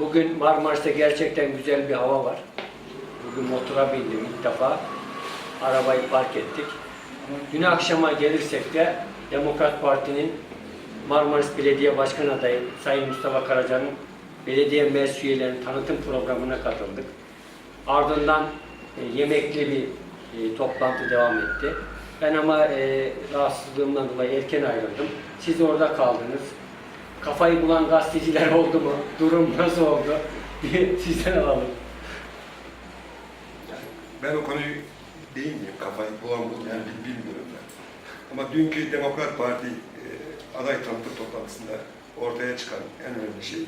Bugün Marmaris'te gerçekten güzel bir hava var. Bugün motora bindim ilk defa. Arabayı park ettik. Dün akşama gelirsek de Demokrat Parti'nin Marmaris Belediye Başkan adayı Sayın Mustafa Karaca'nın belediye meclis üyelerinin tanıtım programına katıldık. Ardından e, yemekli bir e, toplantı devam etti. Ben ama e, rahatsızlığımdan dolayı erken ayrıldım. Siz orada kaldınız. Kafayı bulan gazeteciler oldu mu? Durum nasıl oldu? diye sizden alalım. Ben o konuyu değinmeyeyim, kafayı bulan bu, yani bil- bilmiyorum ben. Ama dünkü Demokrat Parti e, aday tanıtım toplantısında ortaya çıkan en önemli şey,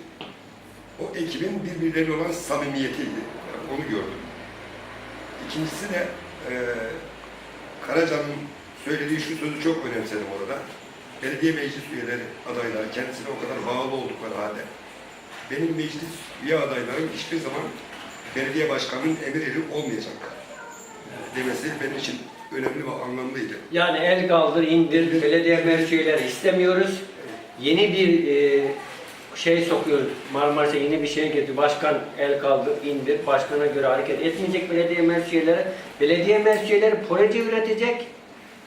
o ekibin birbirleriyle olan samimiyetiydi. Yani onu gördüm. İkincisi de e, Karaca'nın söylediği şu sözü çok önemsedim orada. Belediye meclis üyeleri adaylar kendisine o kadar bağlı oldukları halde benim meclis üye adaylarım hiçbir zaman belediye başkanının emir eri olmayacak demesi benim için önemli ve anlamlıydı. Yani el kaldır, indir, belediye meclis üyeleri istemiyoruz. Yeni bir e, şey sokuyoruz. Marmaris'e yeni bir şey getirdi. Başkan el kaldır, indir. Başkana göre hareket etmeyecek belediye meclis üyeleri. Belediye meclis üyeleri proje üretecek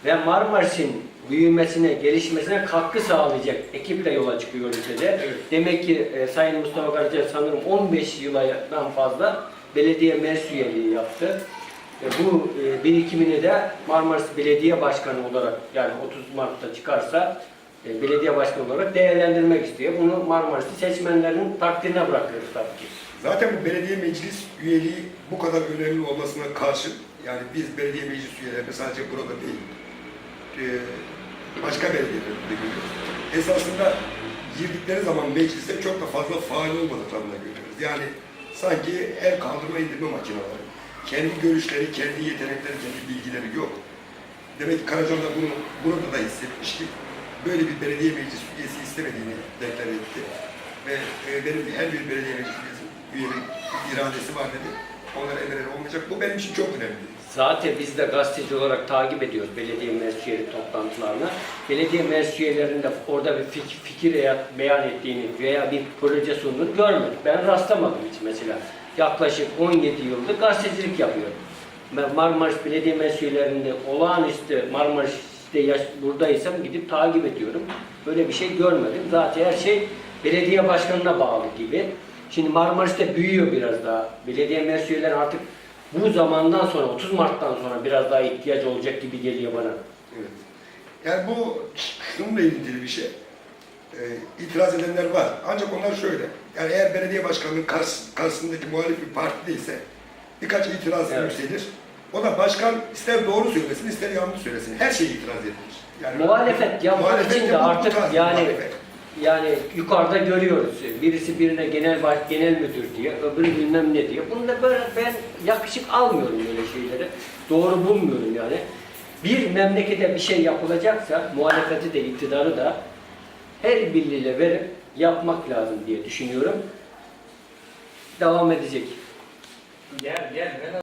ve Marmaris'in büyümesine, gelişmesine katkı sağlayacak ekiple yola çıkıyoruz dedi. Evet. Demek ki e, Sayın Mustafa Karaca sanırım 15 yıldan fazla belediye meclis üyeliği yaptı. E, bu e, birikimini de Marmaris Belediye Başkanı olarak yani 30 Mart'ta çıkarsa e, belediye başkanı olarak değerlendirmek istiyor. Bunu Marmaris'te seçmenlerin takdirine bırakıyoruz tabii ki. Zaten bu belediye meclis üyeliği bu kadar önemli olmasına karşın yani biz belediye meclis üyeleri sadece burada değil e, başka belediyelerde görüyoruz. Esasında girdikleri zaman meclise çok da fazla faal olmadıklarını görüyoruz. Yani sanki el kaldırma indirme makineleri. Kendi görüşleri, kendi yetenekleri, kendi bilgileri yok. Demek ki Karacan da bunu burada da hissetmiş ki böyle bir belediye meclis üyesi istemediğini deklar etti. Ve e, benim her bir belediye meclis üyesi, üyenin iradesi var dedi. Onlara emir olmayacak. Bu benim için çok önemli. Zaten biz de gazeteci olarak takip ediyoruz belediye meclis toplantılarını. Belediye meclis orada bir fikir, fikir beyan ettiğini veya bir proje sunduğunu görmedik. Ben rastlamadım hiç mesela. Yaklaşık 17 yıldır gazetecilik yapıyorum. Marmaris Belediye Meclis olağanüstü Marmaris'te yaş, buradaysam gidip takip ediyorum. Böyle bir şey görmedim. Zaten her şey belediye başkanına bağlı gibi. Şimdi Marmaris'te büyüyor biraz daha. Belediye meclis üyeleri artık bu zamandan sonra 30 Mart'tan sonra biraz daha ihtiyaç olacak gibi geliyor bana. Evet. Yani bu şununla ilgili bir şey. Ee, itiraz edenler var. Ancak onlar şöyle. Yani eğer belediye başkanının karşı, karşısındaki muhalif bir parti ise birkaç itiraz Evet. yükselir. O da başkan ister doğru söylesin ister yanlış söylesin. Her şeye itiraz edilir. Yani Muhalefet yapmak muhalefet için de artık yani muhalefet. Yani yukarıda görüyoruz. Birisi birine genel baş, genel müdür diye, öbürü bilmem ne diye. Bunu da böyle ben yakışık almıyorum böyle şeyleri. Doğru bulmuyorum yani. Bir memlekete bir şey yapılacaksa muhalefeti de iktidarı da her birliğiyle verip yapmak lazım diye düşünüyorum. Devam edecek. Gel gel.